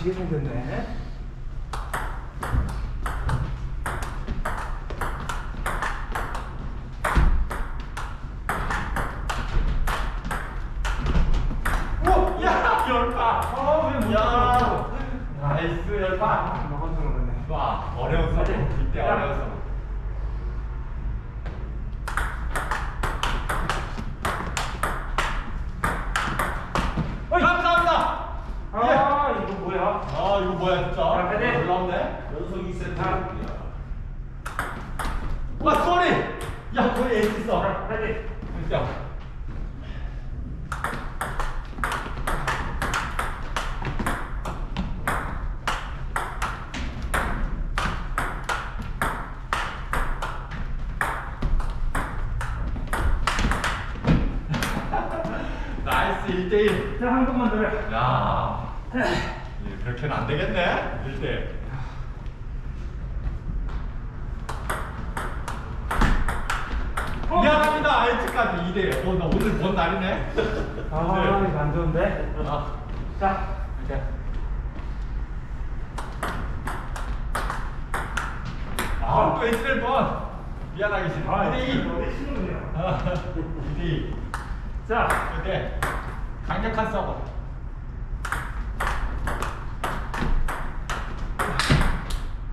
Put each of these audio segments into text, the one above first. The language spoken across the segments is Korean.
미치게 생겼네. 오! 야! 열파! 아, 왜못 야! 들어? 나이스 열파! 너무 들어갔네. 와 어려웠어 이때 야. 어려웠어 어이! 감사합니다! 예. 아, 이거 뭐야? 아 이거 뭐야 진짜 야, 패대. 2세트 야. 와 쏘리! 야 거의 에이스 있어 자, 빨리. 진짜 나이스 1대1 자, 한 번만 더요. 야 예, 그렇게는 안 되겠네 1대1 어? 미안합니다 아이츠까지 2대1 어, 나 오늘 뭔 날이네 아, 네. 이거 안 좋은데? 아, 자, 이렇게. 아, 또 H를 번. 미안하게 싫어. 아, 2대2. 어디 신는거야 아, 2대2. 자, 이렇게. 강력한 서버.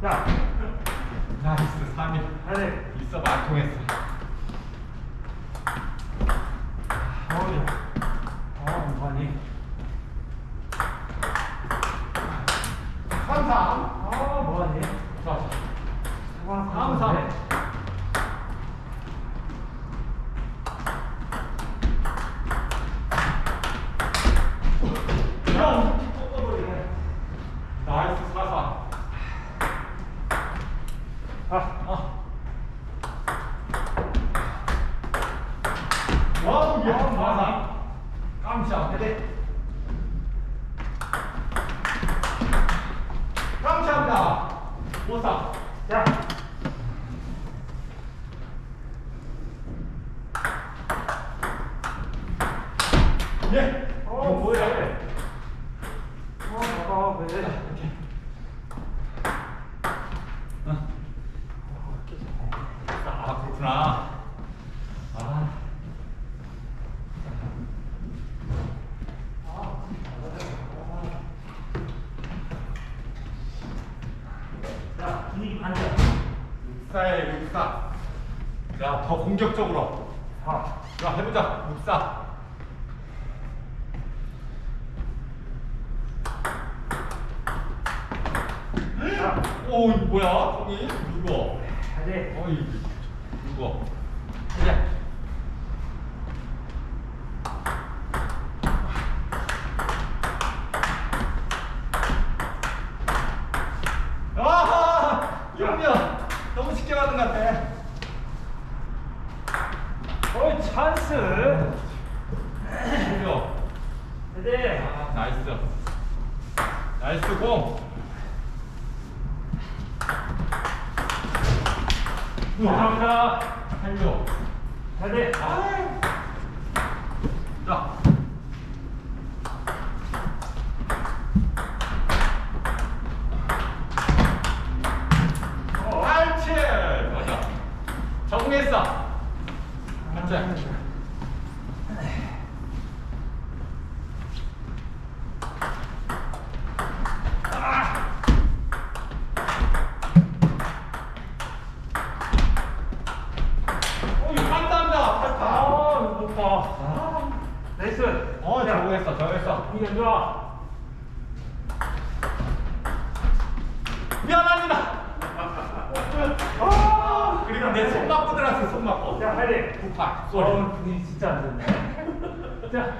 자, 나이스 3일. 빨리. 있어, 안 통했어. 어우야. 아, 뭐하니? 3, 3. 아, 뭐하니? 좋아. 와, 다음 삼. 야, 꺾어버리네. 나이스 4, 4. 아, 아. 와우, 야, 맞아. 깜짝. 빨리. 깜짝이야. 오사. 자, 예. 어, 뭐야? 어? 이렇게. 어. 아, 그렇구나. 공격적으로. 아, 야, 해보자. 육사. 자, 오, 이거 뭐야? 저기 누구? 빨리. 어이, 누구? 이제. 아하! 용면 너무 쉽게 받은 것 같아. 어이, 찬스. 용면. 빨리. 아, 나이스. 나이스 공. 감사합니다. 한조. 빨리. 아. 자. 어. 알치. 맞아. 적응했어. 맞지? 어, 이거 판단다. 판단. 아, 못 봐. 나이스. 어, 자, 적응했어. 적응했어. 이게 안 좋아. 미안합니다. 아, 그리고 내 손 맞고 들어갔어. 손 맞고. 자, 빨리. 구파. 쏘리. 어, 분위기 진짜 안 좋네. 자.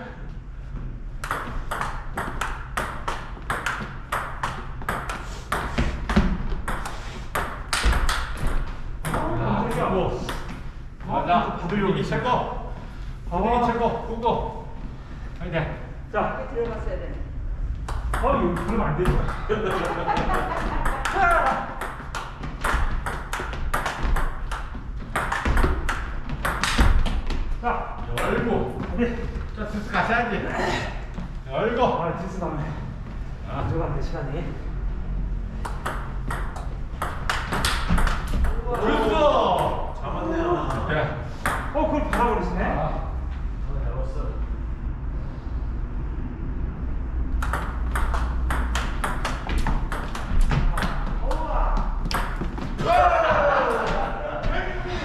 맞아. 받으려고 분위기 최고. 분위기 최고. 꾸고. 화이팅. 자, 들어갔어야 되네. 어, 이거 그러면 안 되죠. 자, 열고. 네. 자, 스스 가셔야지. 열고. 아, 지수 나네. 아, 들어갔네 시간이. 됐어. 잡았네요. 예. 어, 그걸 받아버리시네. 아, 잡았어.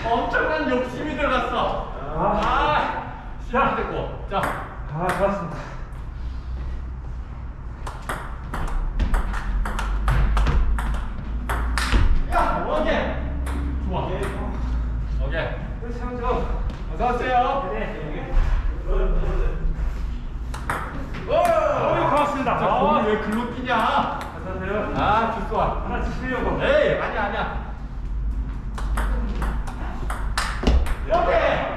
엄청난 욕심이 들어갔어. 아. 아, 시작 됐고. 자, 아, 좋았습니다. 야, 오케이. 좋아. 상조. 어서 오세요. 네. 오, 어이, 고맙습니다. 자, 아. 공이 왜 글로 뛰냐? 안녕하세요. 아, 좋아. 하나 치시려고. 에이, 아니야, 아니야. 오케이.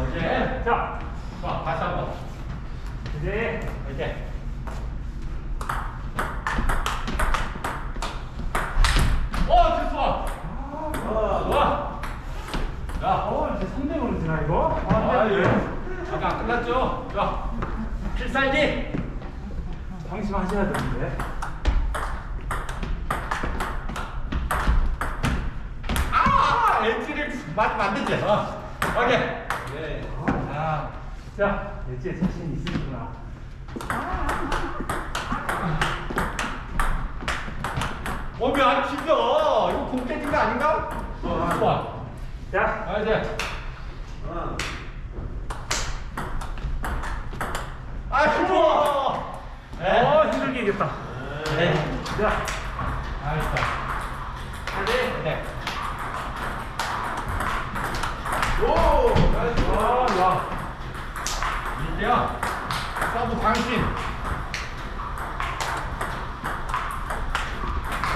오케이. 자, 자, 다시 한 번. 이제 오케이. 어, 됐어. 좋아. 자, 어, 이제 3등으로 지나 이거? 아, 네. 예. 잠깐 안 끝났죠? 자, 필살기. 방심하셔야 되는데. 아, 맞으면 안 되지. 어. 오케이. 네. 아, 자, 엣지에 자신 있으시구나. 어, 왜안 튀겨? 이거 공 깨진 거 아닌가? 어, 좋아. 자, 아, 이제. 하나. 아, 힘들어. 어, 힘들게 이겼다. 네. 자, 알았어. 네. 네. 오! 나이스. 와, 와. 이제야. 서브 당신.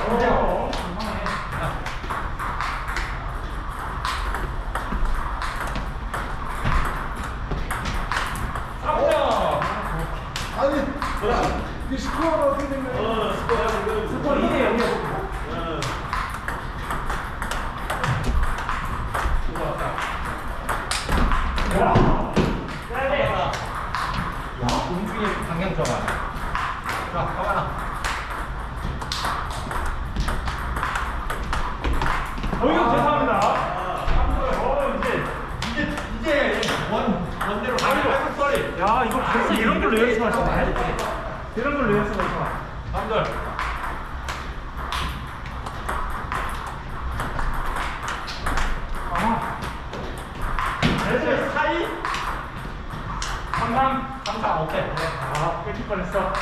어, 잡아. 자, 가봐라. 어, 이거 죄송합니다. 어, 이제. 이제 이제 원 원대로 소리. 야, 이거 벌써 이런 걸로 연습하시네. 이런 걸로 연습하시네. 남들. 아. 이제 네, 사이 삼삼. 삼삼 오케이. 아, 뺏길 뻔했어.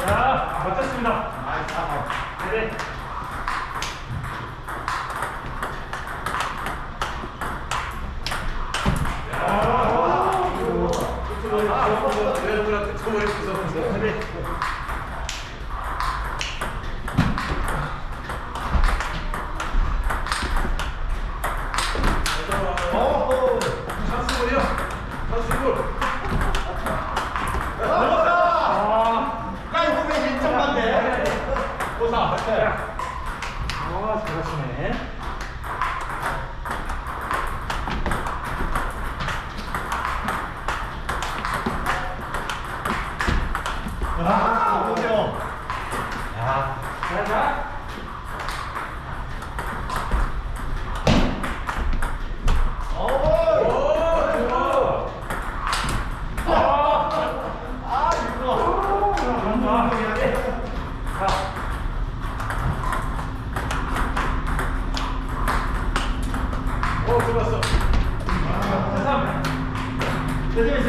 자, 멋졌습니다. 나이스 삼. 네. 웨르브라 끝머리 부서서. 네. 오! 찬스볼이요? 찬스볼. 오사. 아, 까이고 왜 일점만 돼? 오사. 아, 잘하시네. 아, 오세요. 야. 자, 자. 오. 오, 좋아. 아, 아, 이거. 잘한다. 자, 오, 좋았어. 삼, 대전이죠.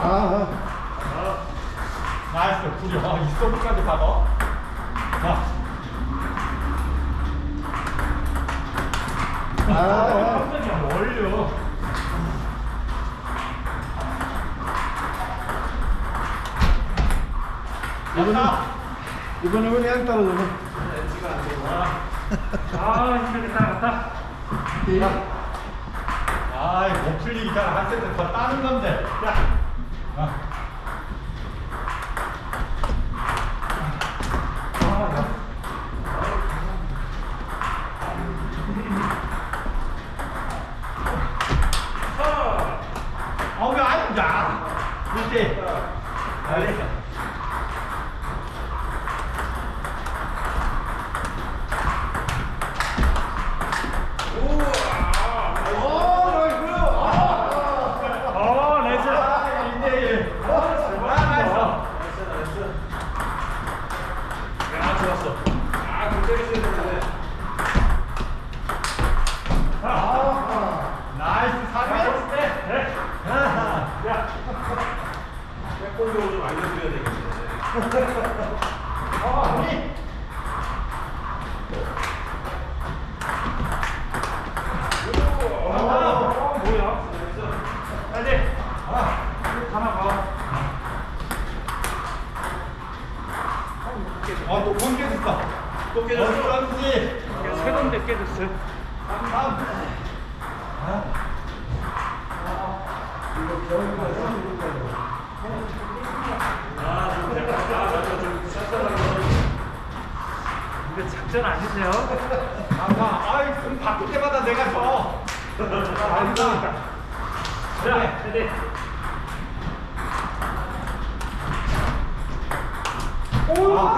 아, 아, 나이스 구려 아, 어, 이 서브까지 받아? 자. 아, 아. 아 깜짝이야 멀려. 뭐 이번에 이번에 그냥 떨어져네. 아 힘들게 따라갔다. 예. 아, 아이 못 풀리기 잘한 세트 더 따는 건데. 야 Ah. 작전 아니세요? 아, 나, 아이, 공 바꿀 때마다 내가 져. 아, 아니다. 자, 네. 세대. 오! 아.